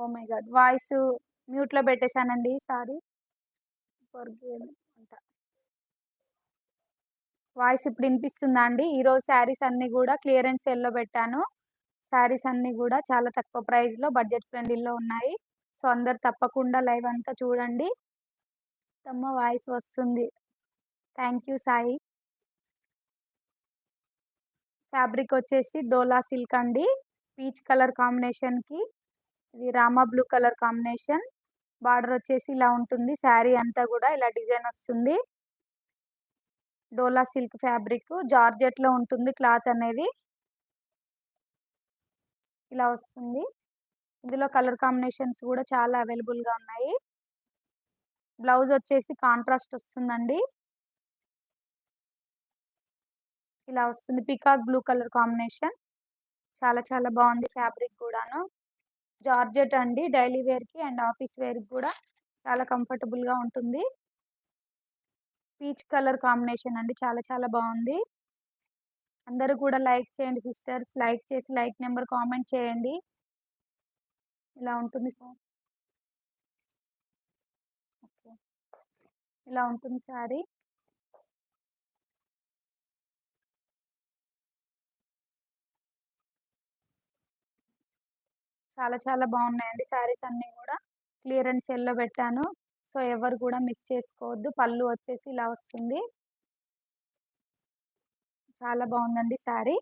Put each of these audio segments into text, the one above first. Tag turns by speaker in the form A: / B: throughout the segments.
A: Oh my God. Voice మ్యూట్లో పెట్టేశానండి sorry. అంట. వాయిస్ ఇప్పుడు వినిపిస్తుందా అండి? ఈరోజు శారీస్ అన్నీ కూడా క్లియరెన్స్ సేల్లో పెట్టాను. శారీస్ అన్నీ కూడా చాలా తక్కువ ప్రైస్లో బడ్జెట్ ఫ్రెండ్లీలో ఉన్నాయి. సో అందరు తప్పకుండా లైవ్ అంతా చూడండి. తమ్మ వాయిస్ వస్తుంది. Thank you Sai. ఫ్యాబ్రిక్ వచ్చేసి డోలా సిల్క్ అండి. పీచ్ కలర్ కాంబినేషన్కి ఇది Rama blue colour combination. Border వచ్చేసి ఇలా ఉంటుంది. శారీ అంతా కూడా ఇలా డిజైన్ వస్తుంది. డోలా సిల్క్ ఫ్యాబ్రిక్ జార్జెట్లో ఉంటుంది క్లాత్ అనేది. ఇలా వస్తుంది. ఇందులో కలర్ కాంబినేషన్స్ కూడా చాలా అవైలబుల్గా ఉన్నాయి. బ్లౌజ్ వచ్చేసి కాంట్రాస్ట్ వస్తుందండి. ఇలా వస్తుంది. Peacock blue colour combination. చాలా చాలా బాగుంది ఫ్యాబ్రిక్ కూడాను. జార్జెట్ అండి. డైలీ వేర్కి అండ్ ఆఫీస్ వేర్కి కూడా చాలా కంఫర్టబుల్గా ఉంటుంది. పీచ్ కలర్ కాంబినేషన్ అండి. చాలా చాలా బాగుంది. అందరూ కూడా లైక్ చేయండి సిస్టర్స్. లైక్ చేసి లైక్ నెంబర్ కామెంట్ చేయండి. ఇలా ఉంటుంది సార్. ఓకే. ఇలా ఉంటుంది సారీ. చాలా చాలా బాగున్నాయండి శారీస్ అన్నీ కూడా. క్లియరెన్స్ సెల్లో పెట్టాను. సో ఎవరు కూడా మిస్ చేసుకోవద్దు. పళ్ళు వచ్చేసి ఇలా వస్తుంది. చాలా బాగుందండి శారీ.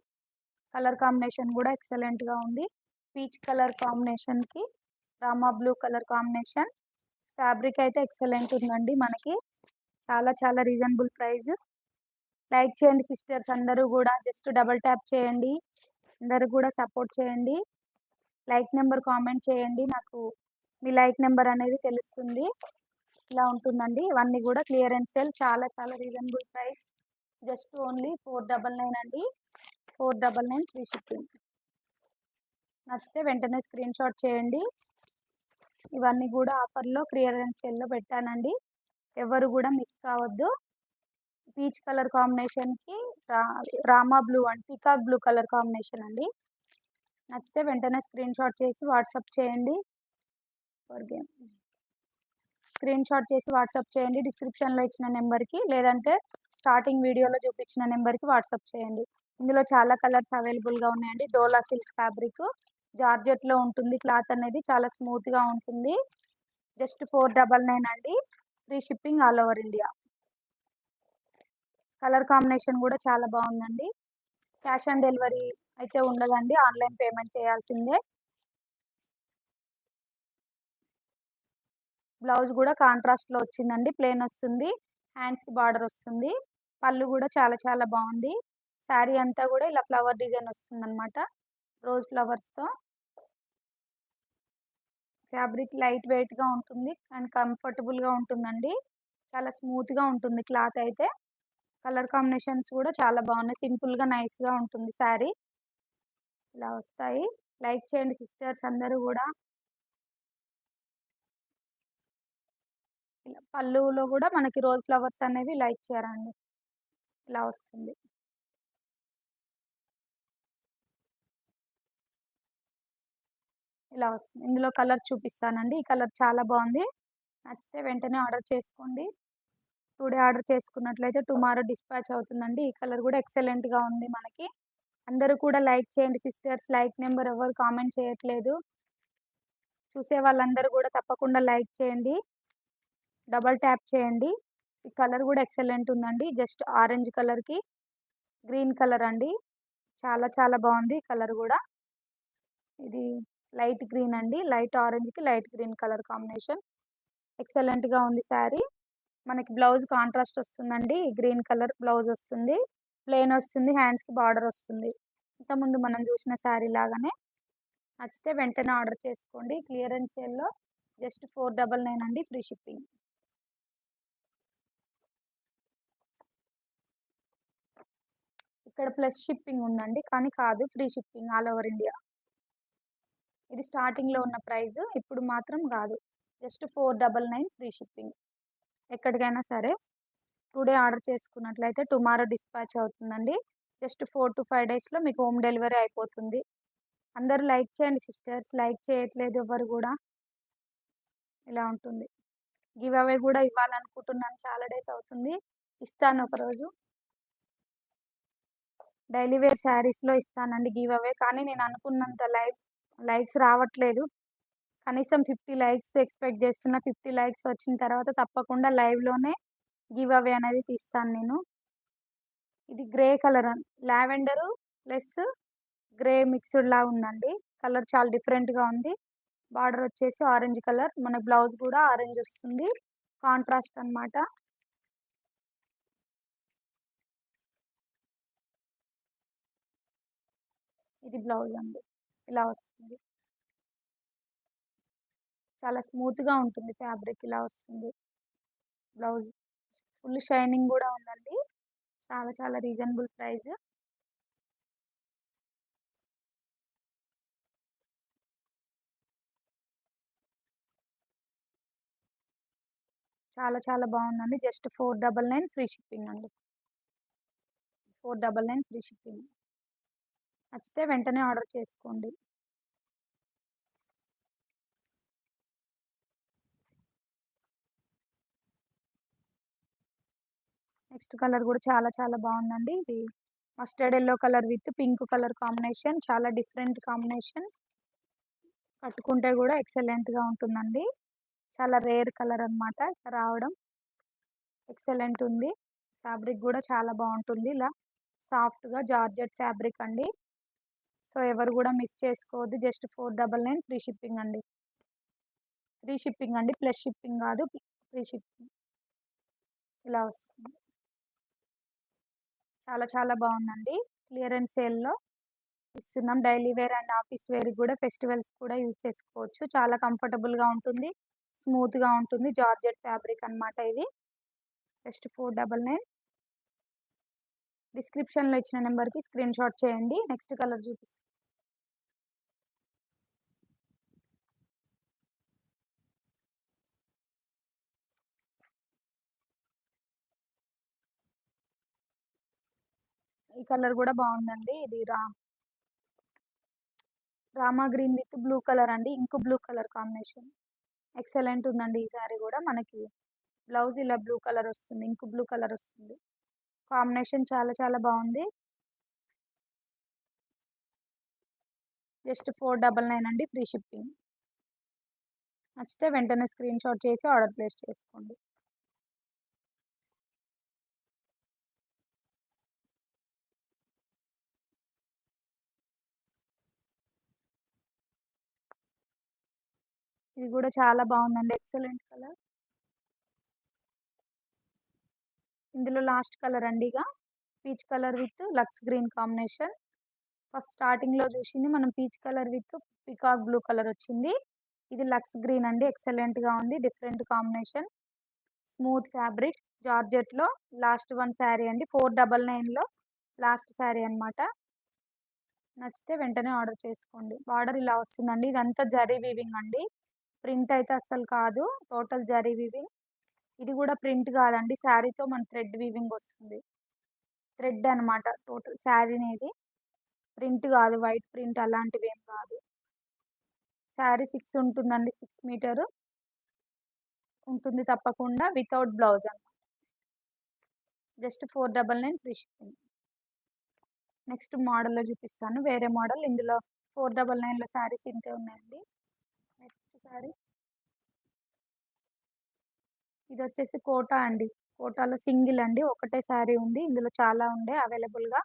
A: కలర్ కాంబినేషన్ కూడా ఎక్సలెంట్గా ఉంది. పీచ్ కలర్ కాంబినేషన్కి Rama blue colour combination. Fabric అయితే ఎక్సలెంట్ ఉందండి మనకి. చాలా చాలా రీజనబుల్ ప్రైస్. లైక్ చేయండి సిస్టర్స్ అందరూ కూడా. జస్ట్ డబల్ ట్యాప్ చేయండి. అందరూ కూడా సపోర్ట్ చేయండి. లైక్ నెంబర్ కామెంట్ చేయండి. నాకు మీ లైక్ నెంబర్ అనేది తెలుస్తుంది. ఇలా ఉంటుందండి. ఇవన్నీ కూడా క్లియరెన్స్ సేల్. చాలా చాలా reasonable price. Just only four double nine అండి. Four double nine free shipping. నచ్చితే వెంటనే స్క్రీన్ షాట్ చేయండి. ఇవన్నీ కూడా ఆఫర్లో క్లియరెన్స్ సేల్లో పెట్టానండి. ఎవరు కూడా మిస్ కావద్దు. పీచ్ కలర్ కాంబినేషన్కి రా Rama blue and peacock blue colour combination అండి. నచ్చితే వెంటనే స్క్రీన్ షాట్ చేసి వాట్సాప్ చేయండి. స్క్రీన్ షాట్ చేసి వాట్సాప్ చేయండి. డిస్క్రిప్షన్లో ఇచ్చిన నెంబర్కి లేదంటే స్టార్టింగ్ వీడియోలో చూపించిన నెంబర్కి వాట్సాప్ చేయండి. ఇందులో చాలా కలర్స్ అవైలబుల్గా ఉన్నాయండి. డోలా సిల్క్ ఫ్యాబ్రిక్ జార్జెట్లో ఉంటుంది క్లాత్ అనేది చాలా స్మూత్గా ఉంటుంది. జస్ట్ ఫోర్ డబల్ నైన్ అండి. Free shipping all over India. Colour combination కూడా చాలా బాగుందండి. క్యాష్ ఆన్ డెలివరీ అయితే ఉండదండి. ఆన్లైన్ పేమెంట్ చేయాల్సిందే. బ్లౌజ్ కూడా కాంట్రాస్ట్లో వచ్చిందండి. ప్లేన్ వస్తుంది. హ్యాండ్స్కి బార్డర్ వస్తుంది. పళ్ళు కూడా చాలా చాలా బాగుంది. శారీ అంతా కూడా ఇలా ఫ్లవర్ డిజైన్ వస్తుందన్నమాట. రోజ్ ఫ్లవర్స్తో. ఫ్యాబ్రిక్ లైట్ వెయిట్గా ఉంటుంది అండ్ కంఫర్టబుల్గా ఉంటుందండి. చాలా స్మూత్గా ఉంటుంది క్లాత్ అయితే. కలర్ కాంబినేషన్స్ కూడా చాలా బాగున్నాయి. సింపుల్గా నైస్గా ఉంటుంది శారీ. ఇలా వస్తాయి. లైక్ చేయండి సిస్టర్స్ అందరూ కూడా. ఇలా పళ్ళులో కూడా మనకి రోజ్ ఫ్లవర్స్ అనేవి లైక్ చేయాలండి. ఇలా వస్తుంది. ఇలా వస్తుంది. ఇందులో కలర్ చూపిస్తానండి. ఈ కలర్ చాలా బాగుంది. నచ్చితే వెంటనే ఆర్డర్ చేసుకోండి. టుడే ఆర్డర్ చేసుకున్నట్లయితే టుమారో డిస్పాచ్ అవుతుందండి. ఈ కలర్ కూడా ఎక్సలెంట్గా ఉంది మనకి. అందరూ కూడా లైక్ చేయండి సిస్టర్స్. లైక్ నెంబర్ ఎవరు కామెంట్ చేయట్లేదు. చూసే వాళ్ళందరూ కూడా తప్పకుండా లైక్ చేయండి. డబల్ ట్యాప్ చేయండి. ఈ కలర్ కూడా ఎక్సలెంట్ ఉందండి. జస్ట్ ఆరెంజ్ కలర్కి గ్రీన్ కలర్ అండి. చాలా చాలా బాగుంది కలర్ కూడా. ఇది లైట్ గ్రీన్ అండి. లైట్ ఆరెంజ్కి లైట్ గ్రీన్ కలర్ కాంబినేషన్. ఎక్సలెంట్గా ఉంది శారీ. మనకి బ్లౌజ్ కాంట్రాస్ట్ వస్తుందండి. గ్రీన్ కలర్ బ్లౌజ్ వస్తుంది. ప్లెయిన్ వస్తుంది. హ్యాండ్స్కి బార్డర్ వస్తుంది. ఇంతకుముందు మనం చూసిన శారీ లాగానే నచ్చితే వెంటనే ఆర్డర్ చేసుకోండి. క్లియరెన్స్ సేల్లో జస్ట్ ఫోర్ డబల్ నైన్ అండి ఫ్రీ షిప్పింగ్. ఇక్కడ ప్లస్ షిప్పింగ్ ఉందండి. కానీ కాదు free shipping all over India. ఇది స్టార్టింగ్లో ఉన్న ప్రైస్ ఇప్పుడు మాత్రం కాదు. Just four double nine free shipping. ఎక్కడికైనా సరే టుడే ఆర్డర్ చేసుకున్నట్లయితే టుమారో డిస్పాచ్ అవుతుందండి. జస్ట్ ఫోర్ టు ఫైవ్ డేస్లో మీకు హోమ్ డెలివరీ అయిపోతుంది. అందరూ లైక్ చేయండి సిస్టర్స్ లైక్ చేయట్లేదు ఎవరు కూడా. ఇలా ఉంటుంది. గివ్ అవే కూడా ఇవ్వాలనుకుంటున్నాను చాలా డేస్ అవుతుంది. ఇస్తాను ఒకరోజు. డైలీ వేర్ శారీస్లో ఇస్తానండి గివ్ అవే. కానీ నేను అనుకున్నంత లైక్ లైక్స్ రావట్లేదు. కనీసం ఫిఫ్టీ లైక్స్ ఎక్స్పెక్ట్ చేస్తున్న ఫిఫ్టీ లైక్స్ వచ్చిన తర్వాత తప్పకుండా లైవ్లోనే గివ్ అవే అనేది తీస్తాను నేను. ఇది grey colour lavender plus grey mixed లా ఉందండి. కలర్ చాలా డిఫరెంట్గా ఉంది. బార్డర్ వచ్చేసి ఆరెంజ్ కలర్ మన బ్లౌజ్ కూడా ఆరెంజ్ వస్తుంది. కాంట్రాస్ట్ అనమాట ఇది బ్లౌజ్ అండి. ఇలా వస్తుంది. చాలా స్మూత్గా ఉంటుంది ఫ్యాబ్రిక్ ఇలా వస్తుంది. బ్లౌజ్ ఫుల్ షైనింగ్ కూడా ఉందండి. చాలా చాలా రీజనబుల్ ప్రైస్. చాలా చాలా బాగుందండి. Just four double nine free shipping అండి. Four double nine free shipping. నచ్చితే వెంటనే ఆర్డర్ చేసుకోండి. నెక్స్ట్ కలర్ కూడా చాలా చాలా బాగుందండి. ఇది mustard yellow colour with pink colour combination. చాలా డిఫరెంట్ కాంబినేషన్ కట్టుకుంటే కూడా ఎక్సలెంట్గా ఉంటుందండి. చాలా రేర్ కలర్ అనమాట రావడం. ఎక్సలెంట్ ఉంది. ఫ్యాబ్రిక్ కూడా చాలా బాగుంటుంది. ఇలా సాఫ్ట్గా జార్జెట్ ఫ్యాబ్రిక్ అండి. సో ఎవరు కూడా మిస్ చేసుకోవద్దు. Just four double nine free shipping అండి. ఫ్రీ షిప్పింగ్ అండి. ప్లస్ షిప్పింగ్ కాదు. Free shipping. ఇలా వస్తుంది. చాలా చాలా బాగుందండి. క్లియరెన్స్ సేల్లో ఇస్తున్నాం. Daily wear and office wear కూడా ఫెస్టివల్స్ కూడా యూజ్ చేసుకోవచ్చు. చాలా కంఫర్టబుల్గా ఉంటుంది. స్మూత్గా ఉంటుంది. జార్జెట్ ఫ్యాబ్రిక్ అనమాట ఇది. Just four double nine. డిస్క్రిప్షన్లో ఇచ్చిన నెంబర్కి స్క్రీన్ షాట్ చేయండి. నెక్స్ట్ కలర్ చూపిస్తాను ఈ కలర్ కూడా బాగుందండి. ఇది రా Rama green with blue colour అండి. ఇంకో బ్లూ కలర్ కాంబినేషన్. ఎక్సలెంట్ ఉందండి ఈ సారీ కూడా. మనకి బ్లౌజ్ ఇలా బ్లూ కలర్ వస్తుంది. ఇంకో బ్లూ కలర్ వస్తుంది. కాంబినేషన్ చాలా చాలా బాగుంది. జస్ట్ ఫోర్ డబల్ నైన్ అండి. Free shipping. నచ్చితే వెంటనే స్క్రీన్ షాట్ చేసి ఆర్డర్ ప్లేస్ చేసుకోండి. ఇది కూడా చాలా బాగుందండి. Excellent colour. ఇందులో లాస్ట్ కలర్ అండి ఇక peach colour with lux green combination. First స్టార్టింగ్లో చూసింది మనం peach colour with peacock blue colour వచ్చింది. ఇది లక్స్ గ్రీన్ అండి. ఎక్సలెంట్గా ఉంది. Different combination. Smooth fabric. జార్జెట్లో last one sari అండి. ఫోర్ డబల్ నైన్లో లాస్ట్ శారీ అనమాట నచ్చితే వెంటనే ఆర్డర్ చేసుకోండి. బార్డర్ ఇలా వస్తుందండి. ఇదంతా జరీ వీవింగ్ అండి. ప్రింట్ అయితే అస్సలు కాదు. Total zari weaving. ఇది కూడా ప్రింట్ కాదండి. శారీతో మన థ్రెడ్ వీవింగ్ వస్తుంది. థ్రెడ్ అనమాట టోటల్ శారీ అనేది ప్రింట్ కాదు. వైట్ ప్రింట్ అలాంటివి ఏం కాదు. శారీ సిక్స్ ఉంటుందండి. Six metre. ఉంటుంది తప్పకుండా. వితౌట్ బ్లౌజ్ అనమాట just four double nine free shipping. Next మోడల్లో చూపిస్తాను. వేరే మోడల్. ఇందులో ఫోర్ డబల్ నైన్లో శారీస్ ఇంతే ఉన్నాయండి. శారీ ఇది వచ్చేసి కోటా అండి. కోటాలో సింగిల్ అండి. ఒకటే శారీ ఉంది. ఇందులో చాలా ఉండే అవైలబుల్గా.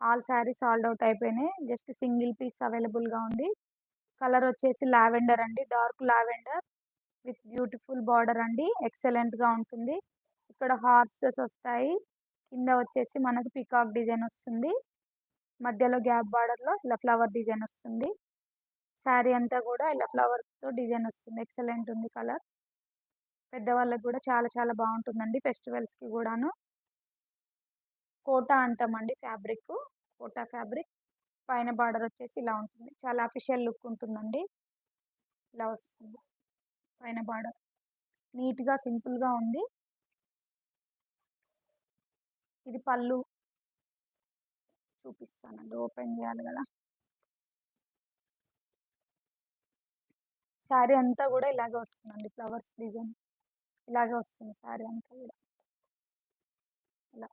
A: ఆల్ శారీస్ ఆల్డ్ అవుట్ అయిపోయినాయి. జస్ట్ సింగిల్ పీస్ అవైలబుల్గా ఉంది. కలర్ వచ్చేసి లావెండర్ అండి. Dark lavender with beautiful border అండి. ఎక్సలెంట్గా ఉంటుంది. ఇక్కడ హార్సెస్ వస్తాయి. కింద వచ్చేసి మనకు పికాక్ డిజైన్ వస్తుంది. మధ్యలో గ్యాప్ బార్డర్లో ఇలా ఫ్లవర్ డిజైన్ వస్తుంది. శారీ అంతా కూడా ఇలా ఫ్లవర్తో డిజైన్ వస్తుంది. ఎక్సలెంట్ ఉంది కలర్. పెద్దవాళ్ళకి కూడా చాలా చాలా బాగుంటుందండి ఫెస్టివల్స్కి కూడాను కోటా అంటామండి ఫ్యాబ్రిక్ కోటా ఫ్యాబ్రిక్. పైన బార్డర్ వచ్చేసి ఇలా ఉంటుంది. చాలా అఫిషియల్ లుక్ ఉంటుందండి. ఇలా వస్తుంది. పైన బార్డర్. నీట్గా సింపుల్గా ఉంది. ఇది పళ్ళు. చూపిస్తానండి. ఓపెన్ చేయాలి కదా శారీ అంతా కూడా ఇలాగే వస్తుందండి ఫ్లవర్స్ డిజైన్. ఇలాగే వస్తుంది శారీ అంతా కూడా. ఇలా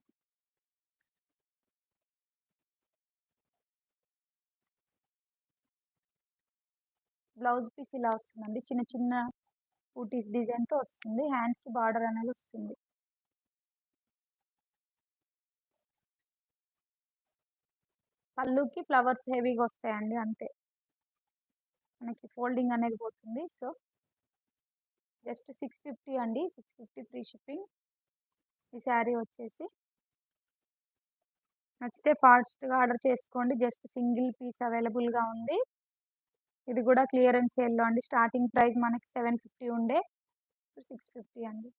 A: బ్లౌజ్ పీస్ ఇలా వస్తుందండి. చిన్న చిన్న ఊటీస్ డిజైన్తో వస్తుంది. హ్యాండ్స్కి బార్డర్ అనేది వస్తుంది. పళ్ళుకి ఫ్లవర్స్ హెవీగా వస్తాయండి అంతే. మనకి ఫోల్డింగ్ అనేది పోతుంది. సో జస్ట్ సిక్స్ ఫిఫ్టీ అండి. Six fifty free shipping. ఈ శారీ వచ్చేసి నచ్చితే ఫాస్ట్గా ఆర్డర్ చేసుకోండి. జస్ట్ సింగిల్ పీస్ అవైలబుల్గా ఉంది. ఇది కూడా క్లియరెన్స్ సేల్లో అండి. స్టార్టింగ్ ప్రైస్ మనకి సెవెన్ ఫిఫ్టీ ఉండే. సిక్స్ ఫిఫ్టీ అండి.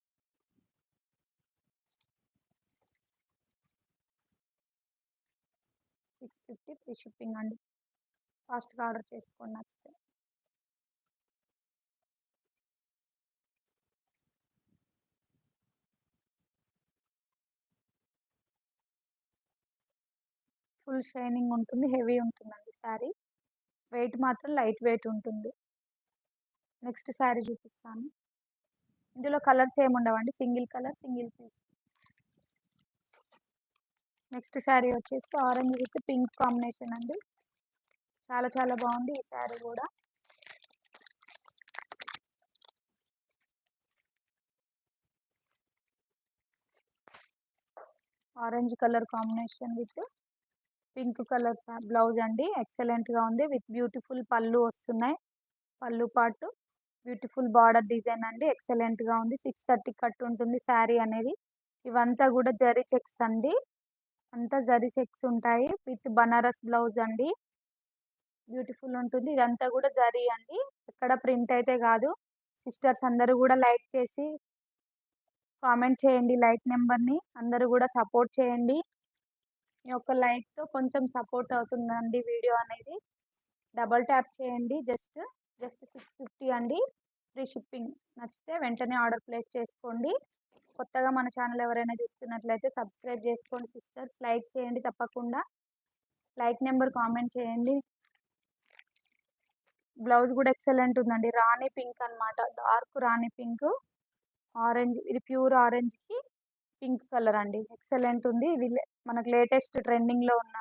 A: సిక్స్ ఫిఫ్టీ ఫ్రీ షిప్పింగ్ అండి. ఫాస్ట్గా ఆర్డర్ చేసుకోండి నచ్చితే. ఫుల్ షైనింగ్ ఉంటుంది హెవీ ఉంటుందండి శారీ. వెయిట్ మాత్రం లైట్ వెయిట్ ఉంటుంది. నెక్స్ట్ శారీ చూపిస్తాను. ఇందులో కలర్స్ ఏమి ఉండవండి single colour single piece. Next sari వచ్చేసి ఆరెంజ్ విత్ పింక్ కాంబినేషన్ అండి. చాలా చాలా బాగుంది ఈ శారీ కూడా. Orange colour combination with pink colour blouse అండి. ఎక్సలెంట్గా ఉంది. విత్ బ్యూటిఫుల్ పళ్ళు వస్తున్నాయి. పళ్ళు పాటు బ్యూటిఫుల్ బార్డర్ డిజైన్ అండి. ఎక్సలెంట్గా ఉంది. సిక్స్ థర్టీ కట్ ఉంటుంది శారీ అనేది. ఇవంతా కూడా జరీ చెక్స్ అండి. అంతా జరీ చెక్స్ ఉంటాయి. విత్ బనారస్ బ్లౌజ్ అండి. బ్యూటిఫుల్ ఉంటుంది. ఇదంతా కూడా జరీ అండి. ఎక్కడ ప్రింట్ అయితే కాదు. సిస్టర్స్ అందరూ కూడా లైక్ చేసి కామెంట్ చేయండి లైక్ నెంబర్ని. అందరూ కూడా సపోర్ట్ చేయండి. మీ యొక్క లైక్తో కొంచెం సపోర్ట్ అవుతుందండి వీడియో అనేది. డబల్ ట్యాప్ చేయండి జస్ట్ జస్ట్ సిక్స్ ఫిఫ్టీ అండి. ఫ్రీ షిప్పింగ్ నచ్చితే వెంటనే ఆర్డర్ ప్లేస్ చేసుకోండి. కొత్తగా మన ఛానల్ ఎవరైనా చూస్తున్నట్లయితే సబ్స్క్రైబ్ చేసుకోండి సిస్టర్స్. లైక్ చేయండి తప్పకుండా. లైక్ నెంబర్ కామెంట్ చేయండి. బ్లౌజ్ కూడా ఎక్సలెంట్ ఉందండి. రాణి పింక్ అనమాట డార్క్ రాణి పింక్. ఆరెంజ్ ఇది ప్యూర్ ఆరెంజ్కి పింక్ కలర్ అండి. ఎక్సలెంట్ ఉంది. ఇది మనకు లేటెస్ట్ ట్రెండింగ్లో ఉన్న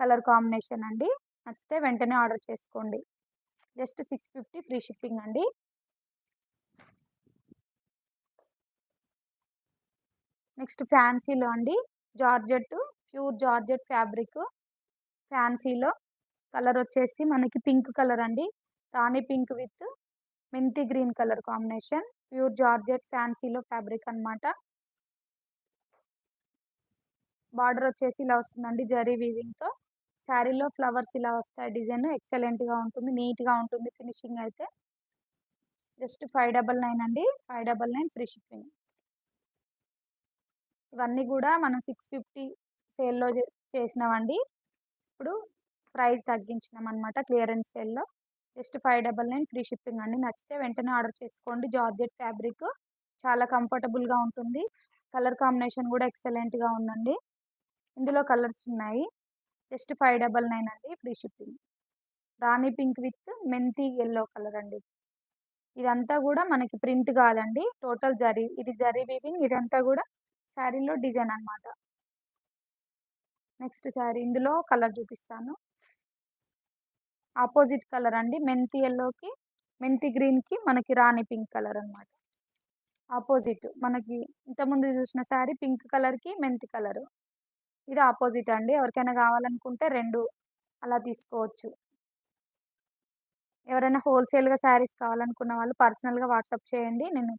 A: కలర్ కాంబినేషన్ అండి. నచ్చితే వెంటనే ఆర్డర్ చేసుకోండి. Just six fifty free shipping అండి. నెక్స్ట్ ఫ్యాన్సీలో అండి. జార్జెట్ ప్యూర్ జార్జెట్ ఫ్యాబ్రిక్ ఫ్యాన్సీలో. కలర్ వచ్చేసి మనకి పింక్ కలర్ అండి. రాణి పింక్ విత్ మెంతి green colour combination. Pure georgette ఫ్యాన్సీలో fabric అనమాట బార్డర్ వచ్చేసి ఇలా వస్తుందండి జరీ వీవింగ్తో. శారీలో ఫ్లవర్స్ ఇలా వస్తాయి. డిజైన్ ఎక్సలెంట్గా ఉంటుంది. నీట్గా ఉంటుంది ఫినిషింగ్ అయితే. జస్ట్ ఫైవ్ డబల్ నైన్ అండి. Five double nine free shipping. ఇవన్నీ కూడా మనం సిక్స్ ఫిఫ్టీ సేల్లో చేసినామండి. ఇప్పుడు ప్రైస్ తగ్గించినాం అనమాట క్లియరెన్స్ సేల్లో. Just five double nine free shipping అండి. నచ్చితే వెంటనే ఆర్డర్ చేసుకోండి. జార్జెట్ ఫ్యాబ్రిక్ చాలా కంఫర్టబుల్గా ఉంటుంది. కలర్ కాంబినేషన్ కూడా ఎక్సలెంట్గా ఉందండి. ఇందులో కలర్స్ ఉన్నాయి. జస్ట్ ఫైవ్ డబల్ నైన్ అండి free shipping. Rani pink with మెంతి ఎల్లో కలర్ అండి. ఇదంతా కూడా మనకి ప్రింట్ కాదండి. టోటల్ జరీ ఇది జరీ వీవింగ్ ఇదంతా కూడా శారీలో డిజైన్ అనమాట నెక్స్ట్ శారీ ఇందులో కలర్ చూపిస్తాను. ఆపోజిట్ కలర్ అండి మెంతి ఎల్లోకి మెంతి గ్రీన్కి మనకి రాణి పింక్ కలర్ అనమాట ఆపోజిట్ మనకి ఇంతకుముందు చూసిన శారీ పింక్ కలర్కి మెంతి కలర్. ఇది ఆపోజిట్ అండి. ఎవరికైనా కావాలనుకుంటే రెండు అలా తీసుకోవచ్చు. ఎవరైనా హోల్సేల్గా శారీస్ కావాలనుకున్న వాళ్ళు పర్సనల్గా వాట్సాప్ చేయండి. నేను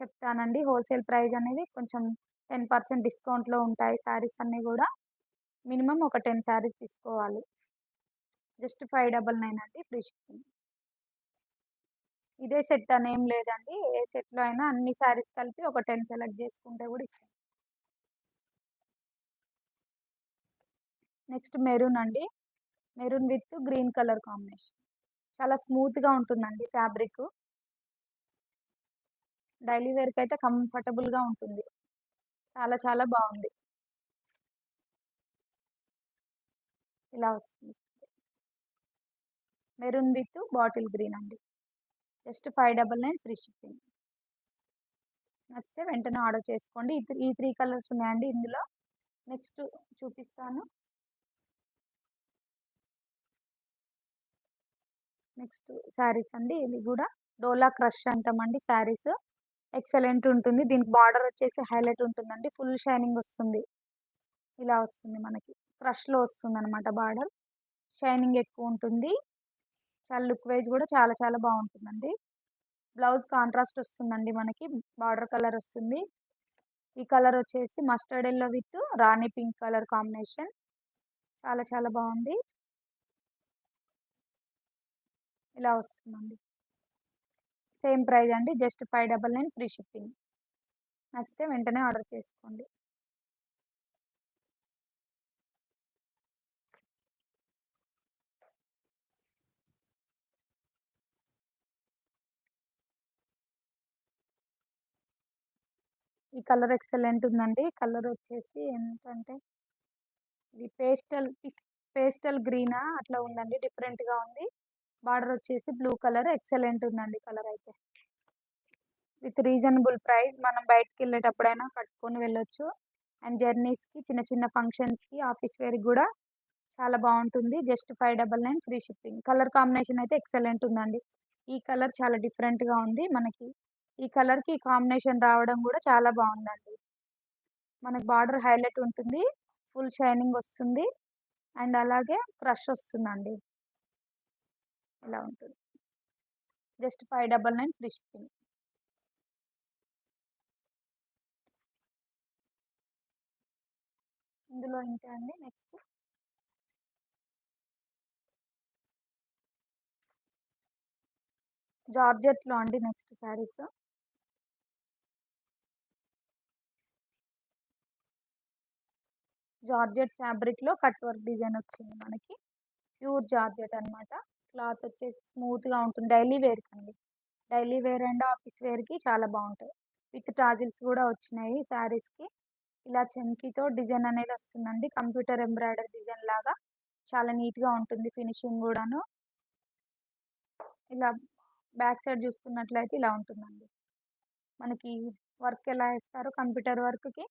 A: చెప్తానండి. హోల్సేల్ ప్రైస్ అనేది కొంచెం టెన్ పర్సెంట్ డిస్కౌంట్లో ఉంటాయి శారీస్ అన్నీ కూడా. మినిమం ఒక టెన్ శారీస్ తీసుకోవాలి. జస్ట్ ఫైవ్ డబల్ నైన్ అండి ఫ్రీ షిప్పింగ్. ఇదే సెట్ అని ఏం లేదండి. ఏ సెట్లో అయినా అన్ని శారీస్ కలిపి ఒక టెన్ సెలెక్ట్ చేసుకుంటే కూడా ఇస్తాం. నెక్స్ట్ మెరూన్ అండి. Maroon with green colour combination. చాలా స్మూత్గా ఉంటుందండి ఫ్యాబ్రిక్. డైలీ వేర్కి అయితే కంఫర్టబుల్గా ఉంటుంది. చాలా చాలా బాగుంది. ఇలా వస్తుంది. మెరూన్ విత్ బాటిల్ గ్రీన్ అండి. Just five double nine free shipping. నచ్చితే వెంటనే ఆర్డర్ చేసుకోండి. ఈ త్రీ ఈ త్రీ కలర్స్ ఉన్నాయండి ఇందులో. నెక్స్ట్ చూపిస్తాను. నెక్స్ట్ శారీస్ అండి ఇది కూడా. డోలా క్రష్ అంటామండి శారీస్. ఎక్సలెంట్ ఉంటుంది. దీనికి బార్డర్ వచ్చేసి హైలైట్ ఉంటుందండి. ఫుల్ షైనింగ్ వస్తుంది. ఇలా వస్తుంది మనకి. క్రష్లో వస్తుంది అనమాట బార్డర్. షైనింగ్ ఎక్కువ ఉంటుంది. చాలా లుక్ వైజ్ కూడా చాలా చాలా బాగుంటుందండి. బ్లౌజ్ కాంట్రాస్ట్ వస్తుందండి మనకి. బార్డర్ కలర్ వస్తుంది. ఈ కలర్ వచ్చేసి mustard yellow with rani pink colour combination. చాలా చాలా బాగుంది. ఇలా వస్తుందండి. సేమ్ ప్రైస్ అండి. Just five double nine free shipping. నచ్చితే వెంటనే ఆర్డర్ చేసుకోండి. ఈ కలర్ ఎక్సలెంట్ ఉందండి. కలర్ వచ్చేసి ఏంటంటే ఇది పేస్టల్ పేస్టల్ గ్రీనా? అట్లా ఉందండి. డిఫరెంట్గా ఉంది. బార్డర్ వచ్చేసి బ్లూ కలర్. ఎక్సలెంట్ ఉందండి కలర్ అయితే. విత్ రీజనబుల్ ప్రైస్ మనం బయటకు వెళ్ళేటప్పుడైనా కట్టుకొని వెళ్ళొచ్చు. అండ్ జర్నీస్కి చిన్న చిన్న ఫంక్షన్స్కి ఆఫీస్ వేర్కి కూడా చాలా బాగుంటుంది. Just five double nine free shipping. Colour combination అయితే ఎక్సలెంట్ ఉందండి. ఈ కలర్ చాలా డిఫరెంట్గా ఉంది మనకి. ఈ కలర్కి ఈ కాంబినేషన్ రావడం కూడా చాలా బాగుందండి. మనకి బార్డర్ హైలైట్ ఉంటుంది. ఫుల్ షైనింగ్ వస్తుంది. అండ్ అలాగే క్రష్ వస్తుందండి. ఇలా ఉంటుంది. Just five double nine free shipping ఇందులో ఇంకా అండి నెక్స్ట్? జార్జెట్లో అండి నెక్స్ట్ శారీస్? జార్జెట్ ఫ్యాబ్రిక్లో కట్ వర్క్ డిజైన్ వచ్చింది మనకి. ప్యూర్ జార్జెట్ అనమాట క్లాత్ వచ్చేసి స్మూత్గా ఉంటుంది. డైలీ వేర్కి అండి డైలీ వేర్ అండ్ ఆఫీస్ వేర్కి చాలా బాగుంటుంది విత్ టాజిల్స్ కూడా వచ్చినాయి శారీస్కి. ఇలా చెంకీతో డిజైన్ అనేది వస్తుందండి. కంప్యూటర్ ఎంబ్రాయిడరీ డిజైన్ లాగా చాలా నీట్గా ఉంటుంది ఫినిషింగ్ కూడాను. ఇలా బ్యాక్ సైడ్ చూసుకున్నట్లయితే ఇలా ఉంటుందండి. మనకి వర్క్ ఎలా వేస్తారో కంప్యూటర్ వర్క్కి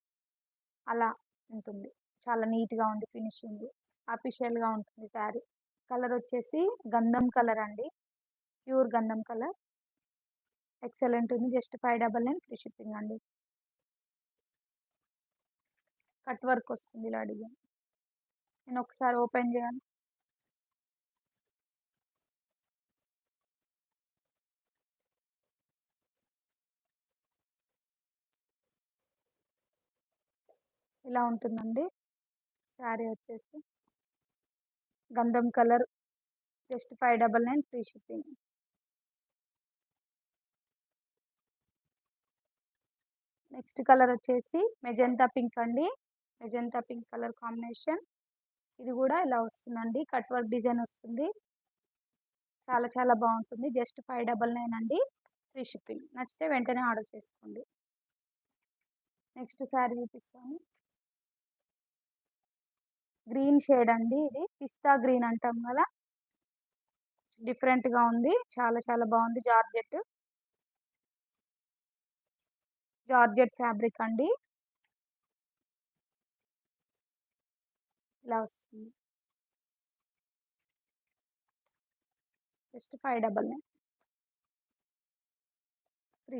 A: అలా ఉంటుంది. చాలా నీట్గా ఉంది ఫినిషింగ్. అఫీషియల్గా ఉంటుంది శారీ. కలర్ వచ్చేసి గంధం కలర్ అండి ప్యూర్ గంధం కలర్. ఎక్సలెంట్ ఉంది just five double nine free shipping అండి. కట్ వర్క్ వస్తుంది ఇలా అడిగి నేను ఒకసారి ఓపెన్ చేయాలి. ఇలా ఉంటుందండి. శారీ వచ్చేసి. గంధం colour just five double nine free shipping. Next colour వచ్చేసి మెజంతా పింక్ అండి. Magenta pink colour combination. ఇది కూడా ఇలా వస్తుందండి. కట్ వర్క్ డిజైన్ వస్తుంది. చాలా చాలా బాగుంటుంది. జస్ట్ ఫైవ్ డబల్ నైన్ అండి. Free shipping. నచ్చితే వెంటనే ఆర్డర్ చేసుకోండి. నెక్స్ట్ శారీ చూపిస్తాను. గ్రీన్ షేడ్ అండి ఇది. పిస్తా గ్రీన్ అంటాం కదా. డిఫరెంట్గా ఉంది. చాలా చాలా బాగుంది. జార్జెట్. జార్జెట్ ఫ్యాబ్రిక్ అండి. ఇలా వస్తుంది. Just five double nine. Free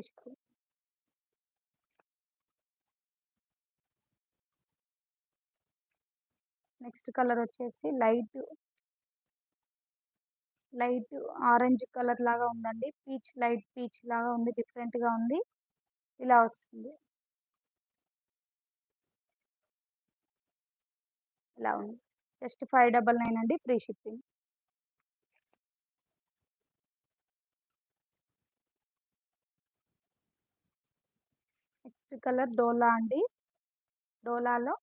A: next colour వచ్చేసి లైట్ లైట్ ఆరెంజ్ కలర్ లాగా ఉందండి. పీచ్ లైట్ పీచ్ లాగా ఉంది డిఫరెంట్గా ఉంది. ఇలా వస్తుంది. ఇలా ఉంది. జస్ట్ ఫైవ్ డబల్ నైన్ అండి free shipping. Next colour Dola అండి. డోలాలో